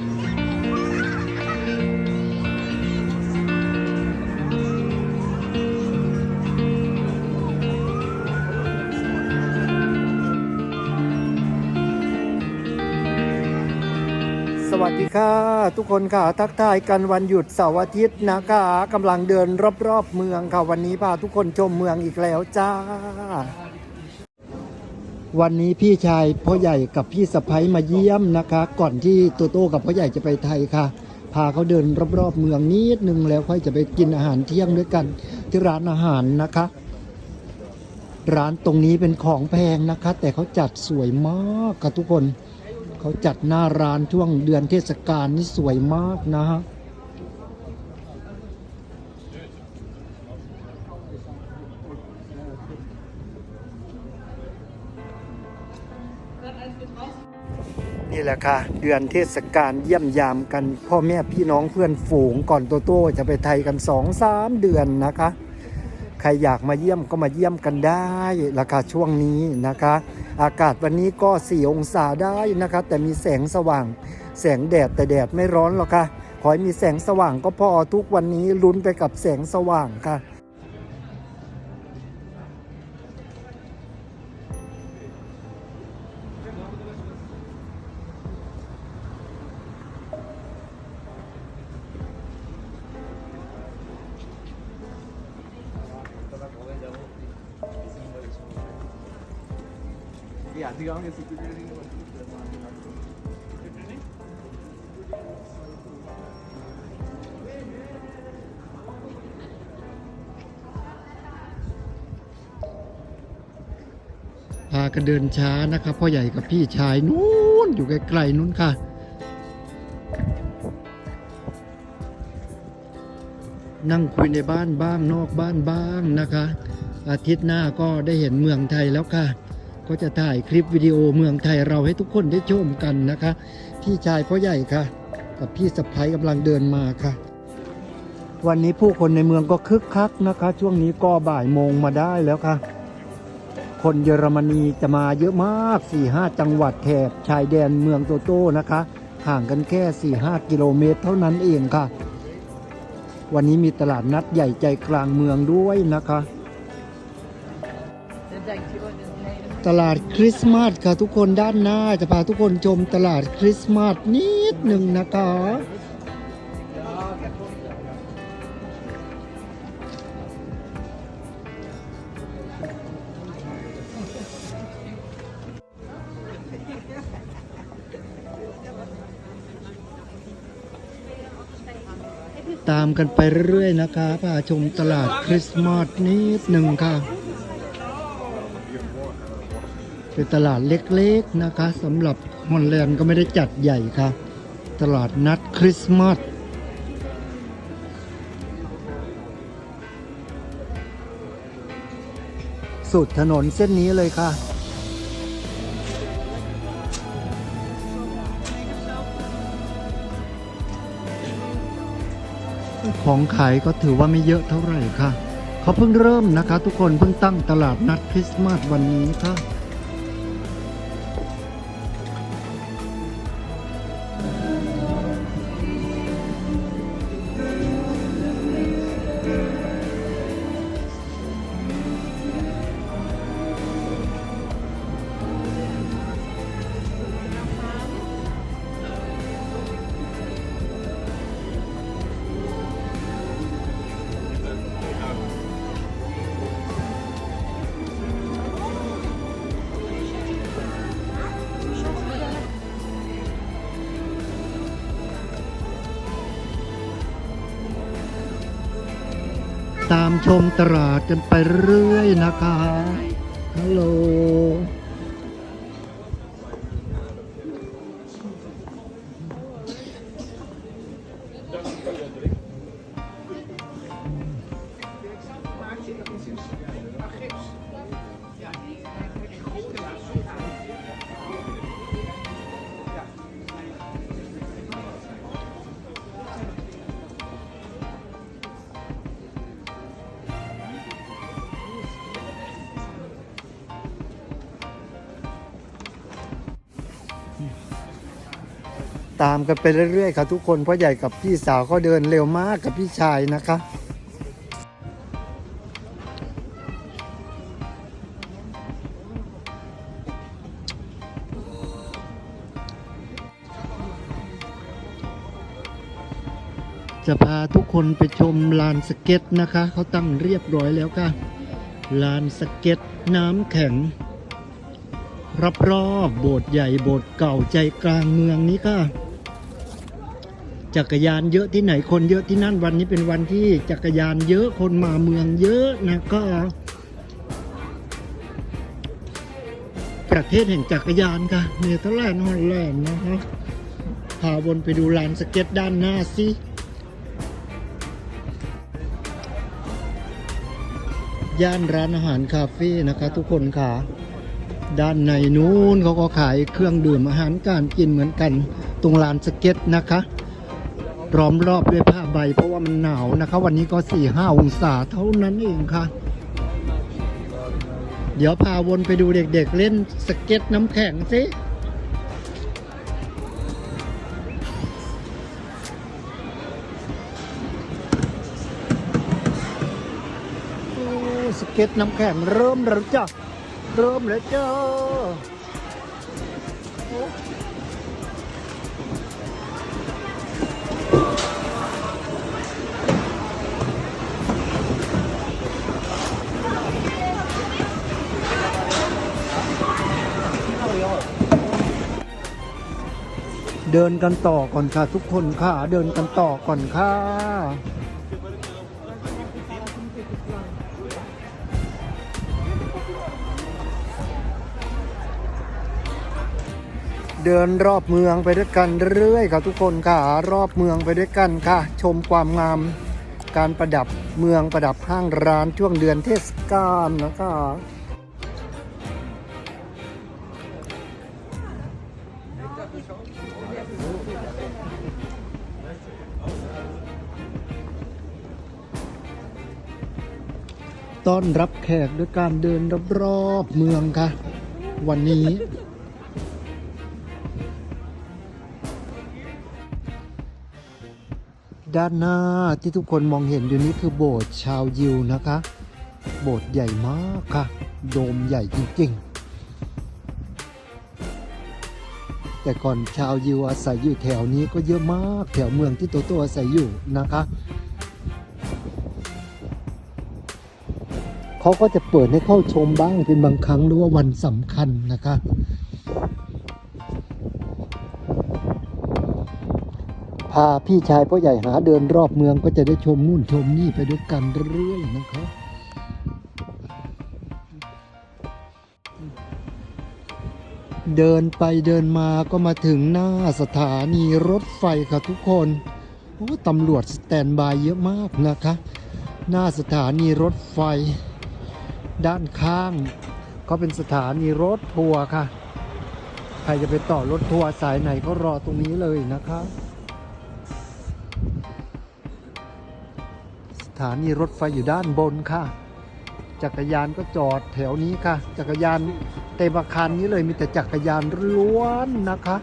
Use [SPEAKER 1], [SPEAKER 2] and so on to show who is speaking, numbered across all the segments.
[SPEAKER 1] สวัสดีค่ะ ทุกคนค่ะ ทักทายกันวันหยุดเสาร์อาทิตย์นะคะกำลังเดินรอบๆเมืองค่ะ วันนี้พาทุกคนชมเมืองอีกแล้วจ้า วันนี้พี่ชายพ่อใหญ่กับพี่สะพ้ยมาเยี่ยมนะคะ ก่อนที่โตโต้กับพ่อใหญ่จะไปไทยค่ะ พาเขาเดินรอบๆเมืองนิดนึงแล้วค่อยจะไปกินอาหารเที่ยงด้วยกันที่ร้านอาหารนะคะ ร้านตรงนี้เป็นของแพงนะคะ แต่เขาจัดสวยมากค่ะทุกคน เขาจัดหน้าร้านช่วงเดือนเทศกาลนี่สวยมากนะฮะ นี่แหละค่ะ เดือนเทศกาลเยี่ยมยามกัน พ่อแม่พี่น้องเพื่อนฝูงก่อนโตโต้จะไปไทยกันสองสามเดือนนะคะ ใครอยากมาเยี่ยมก็มาเยี่ยมกันได้ราคาช่วงนี้นะคะ อากาศวันนี้ก็4องศาได้นะคะ แต่มีแสงสว่าง แสงแดดแต่แดดไม่ร้อนหรอกค่ะ ขอให้มีแสงสว่างก็พอทุกวันนี้ลุ้นไปกับแสงสว่างค่ะ
[SPEAKER 2] Ja, die gangen zitten erin.
[SPEAKER 1] พากันเดินช้านะครับพ่อใหญ่กับพี่ชายนู้นอยู่ไกลๆนู้นค่ะนั่งคุยในบ้านบ้างนอกบ้านบ้างนะคะ อาทิตย์หน้าก็ได้เห็นเมืองไทยแล้วค่ะ ก็จะถ่ายคลิปวิดีโอเมืองไทยเราให้ทุกคนได้ชมกันนะคะ พี่ชายพ่อใหญ่ค่ะ กับพี่สะพ้ยกำลังเดินมาค่ะ วันนี้ผู้คนในเมืองก็คึกคักนะคะ ช่วงนี้ก็บ่ายโมงมาได้แล้วค่ะ คนเยอรมนีจะมาเยอะมาก 4-5 จังหวัดแถบชายแดนเมืองโตโต้นะคะ ห่างกันแค่ 4-5 กิโลเมตรเท่านั้นเองค่ะ วันนี้มีตลาดนัดใหญ่ใจกลางเมืองด้วยนะคะ ตลาดคริสต์มาสค่ะทุกคนด้านหน้าจะพาทุกคนชมตลาดคริสต์มาสนิดหนึ่งนะคะตามกันไปเรื่อยๆนะคะพาชมตลาดคริสต์มาสนิดหนึ่งค่ะ เป็นตลาดเล็กๆนะคะสำหรับฮอลแลนด์ก็ไม่ได้จัดใหญ่ค่ะ ตลาดนัดคริสต์มาสสุดถนนเส้นนี้เลยค่ะ ของขายก็ถือว่าไม่เยอะเท่าไหร่ค่ะ เขาเพิ่งเริ่มนะคะ ทุกคนเพิ่งตั้งตลาดนัดคริสต์มาสวันนี้ค่ะ ตามชมตลาดกันไปเรื่อยนะคะฮัลโหล ตามกันไปเรื่อยๆค่ะทุกคนเพราะใหญ่กับพี่สาวเขาเดินเร็วมากกับพี่ชายนะคะจะพาทุกคนไปชมลานสเก็ตนะคะ เขาตั้งเรียบร้อยแล้วค่ะ ลานสเก็ตน้ำแข็งรอบโบสถ์ใหญ่โบสถ์เก่าใจกลางเมืองนี้ค่ะ จักรยานเยอะที่ไหนคนเยอะที่นั่นวันนี้เป็นวันที่จักรยานเยอะคนมาเมืองเยอะนะก็ ประเทศแห่งจักรยานค่ะเนเธอร์แลนด์ฮอลแลนด์นะคะพาวนไปดูลานสเก็ตด้านหน้าสิย่านร้านอาหารคาเฟ่นะคะ ทุกคนค่ะ ด้านในนู้นเขาก็ขายเครื่องดื่มอาหารการกินเหมือนกัน ตรงลานสเก็ตนะคะ ล้อมรอบด้วยผ้าใบ เพราะว่ามันหนาวนะคะ วันนี้ก็4ี่ห้าองศาเท่านั้นเองค่ะ เดี๋ยวพาวนไปดูเด็กๆเล่นสเก็ตน้ำแข็งสิสเก็ตน้ำแข็งเริ่มแล้วจ้ะ เริ่มแล้วจ้า เดินกันต่อก่อนค่ะทุกคนค่ะ เดินกันต่อก่อนค่ะ เดินรอบเมืองไปด้วยกันเรื่อยค่ะทุกคนค่ะ รอบเมืองไปด้วยกันค่ะ ชมความงาม การประดับเมืองประดับห้างร้านช่วงเดือนเทศกาลนะคะ ต้อนรับแขกด้วยการเดินรอบๆเมืองค่ะ วันนี้ ด้านหน้าที่ทุกคนมองเห็นอยู่นี้คือโบสถ์ชาวยิวนะคะ โบสถ์ใหญ่มากค่ะ โดมใหญ่จริงๆ แต่ก่อนชาวยิวอาศัยอยู่แถวนี้ก็เยอะมาก แถวเมืองที่โตโตอาศัยอยู่นะคะ เขาก็จะเปิดให้เข้าชมบ้างเป็นบางครั้งหรือว่าวันสำคัญนะคะพาพี่ชายพ่อใหญ่หาเดินรอบเมืองก็จะได้ชมนู่นชมนี่ไปด้วยกันเรื่อยนะครับเดินไปเดินมาก็มาถึงหน้าสถานีรถไฟค่ะทุกคนโอ้ตำรวจสแตนบายเยอะมากนะคะ หน้าสถานีรถไฟ ด้านข้าง ก็เป็นสถานีรถทัวร์ค่ะ ใครจะไปต่อรถทัวร์สายไหนก็รอตรงนี้เลยนะคะ สถานีรถไฟอยู่ด้านบนค่ะ จักรยานก็จอดแถวนี้ค่ะ จักรยานเต็มอาคารนี้เลยมีแต่จักรยานล้วนนะคะ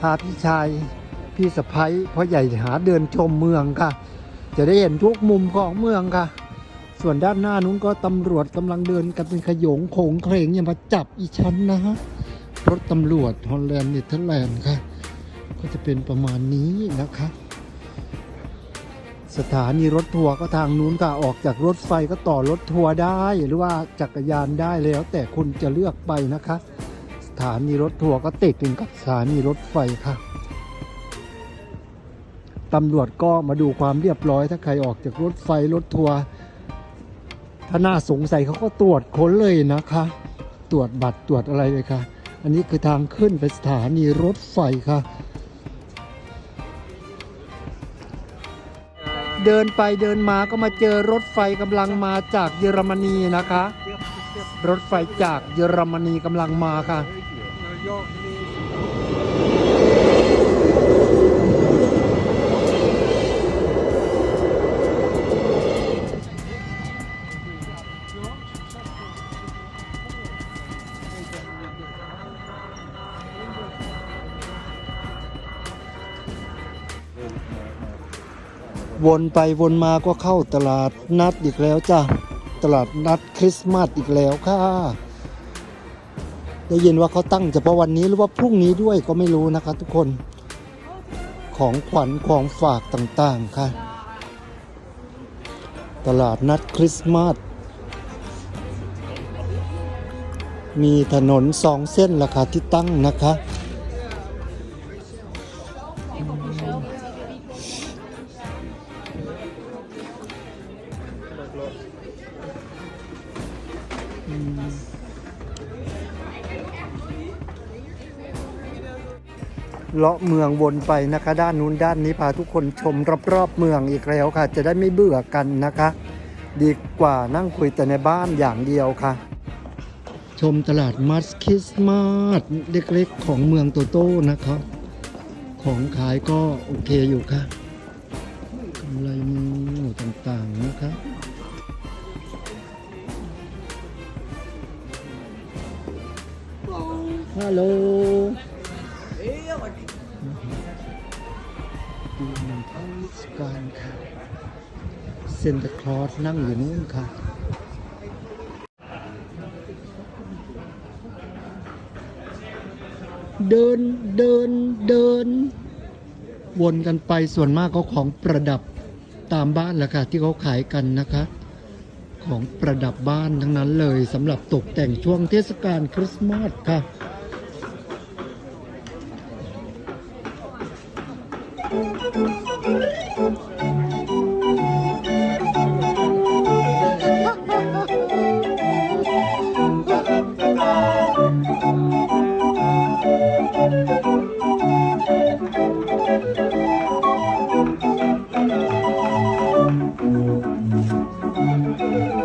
[SPEAKER 1] พาพี่ชายพี่สะพ้ยพ่อใหญ่หาเดินชมเมืองค่ะ จะได้เห็นทุกมุมของเมืองค่ะ ส่วนด้านหน้านู้นก็ตำรวจกำลังเดินกันเป็นขยงโขงเครงอย่ามาจับอีชั้นนะฮะ รถตำรวจฮอลแลนด์เนเธอร์แลนด์ค่ะ ก็จะเป็นประมาณนี้นะคะ สถานีรถทัวร์ก็ทางนู้นค่ะ ออกจากรถไฟก็ต่อรถทัวร์ได้หรือว่าจักรยานได้แล้วแต่คุณจะเลือกไปนะคะ สถานีรถทัวร์ก็ติดกันกับสถานีรถไฟค่ะตำรวจก็มาดูความเรียบร้อยถ้าใครออกจากรถไฟรถทัวร์ ถ้าน่าสงสัยเขาก็ตรวจค้นเลยนะคะ ตรวจบัตรตรวจอะไรเลยค่ะ อันนี้คือทางขึ้นไปสถานีรถไฟค่ะ เดินไปเดินมาก็มาเจอรถไฟกำลังมาจากเยอรมนีนะคะ รถไฟจากเยอรมนีกำลังมาค่ะ วนไปวนมาก็เข้าตลาดนัดอีกแล้วจ้ะ ตลาดนัดคริสต์มาสอีกแล้วค่ะ ได้ยินว่าเขาตั้งเฉพาะวันนี้หรือว่าพรุ่งนี้ด้วยก็ไม่รู้นะคะทุกคน ของขวัญของฝากต่างๆค่ะ ตลาดนัดคริสต์มาส มีถนนสองเส้นราคาที่ตั้งนะคะ เลาะเมืองวนไปนะคะ ด้านนู้นด้านนี้พาทุกคนชมรอบๆเมืองอีกแล้วค่ะ จะได้ไม่เบื่อกันนะคะ ดีกว่านั่งคุยแต่ในบ้านอย่างเดียวค่ะ ชมตลาดมัสคริสต์มาสเล็กๆของเมืองโตโต้นะคะ ของขายก็โอเคอยู่ค่ะกำไรมือต่างๆนะคะฮัลโหล ดูมันเทศกาลค่ะเซนตาคลอสนั่งอยู่นู้นค่ะเดินเดินเดิน วนกันไปส่วนมากก็ของประดับตามบ้านแหละค่ะที่เขาขายกันนะคะ ของประดับบ้านทั้งนั้นเลยสำหรับตกแต่งช่วงเทศกาลคริสต์มาสค่ะ
[SPEAKER 2] Goedendag.
[SPEAKER 1] ฮั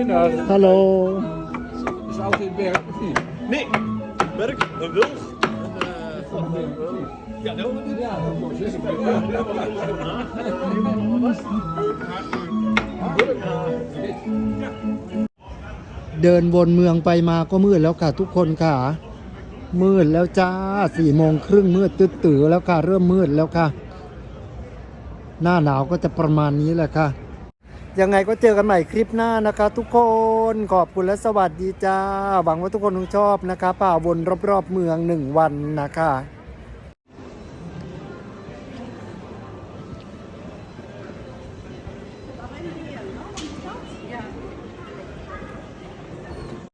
[SPEAKER 1] ลโหล
[SPEAKER 2] Is auto in werk of niet?
[SPEAKER 3] Nee, werk, een wils. Ja, dat
[SPEAKER 2] Ja, dat wordt dus een
[SPEAKER 1] เดินวนเมืองไปมาก็มืดแล้วค่ะทุกคนค่ะ มืดแล้วจ้าสี่โมงครึ่งมืดตื้อตือๆแล้วค่ะ เริ่มมืดแล้วค่ะ หน้าหนาวก็จะประมาณนี้แหละค่ะ ยังไงก็เจอกันใหม่คลิปหน้านะคะ ทุกคนขอบคุณและสวัสดีจ้า หวังว่าทุกคนคงชอบนะคะ ป่าวนรอบๆเมืองหนึ่งวันนะคะ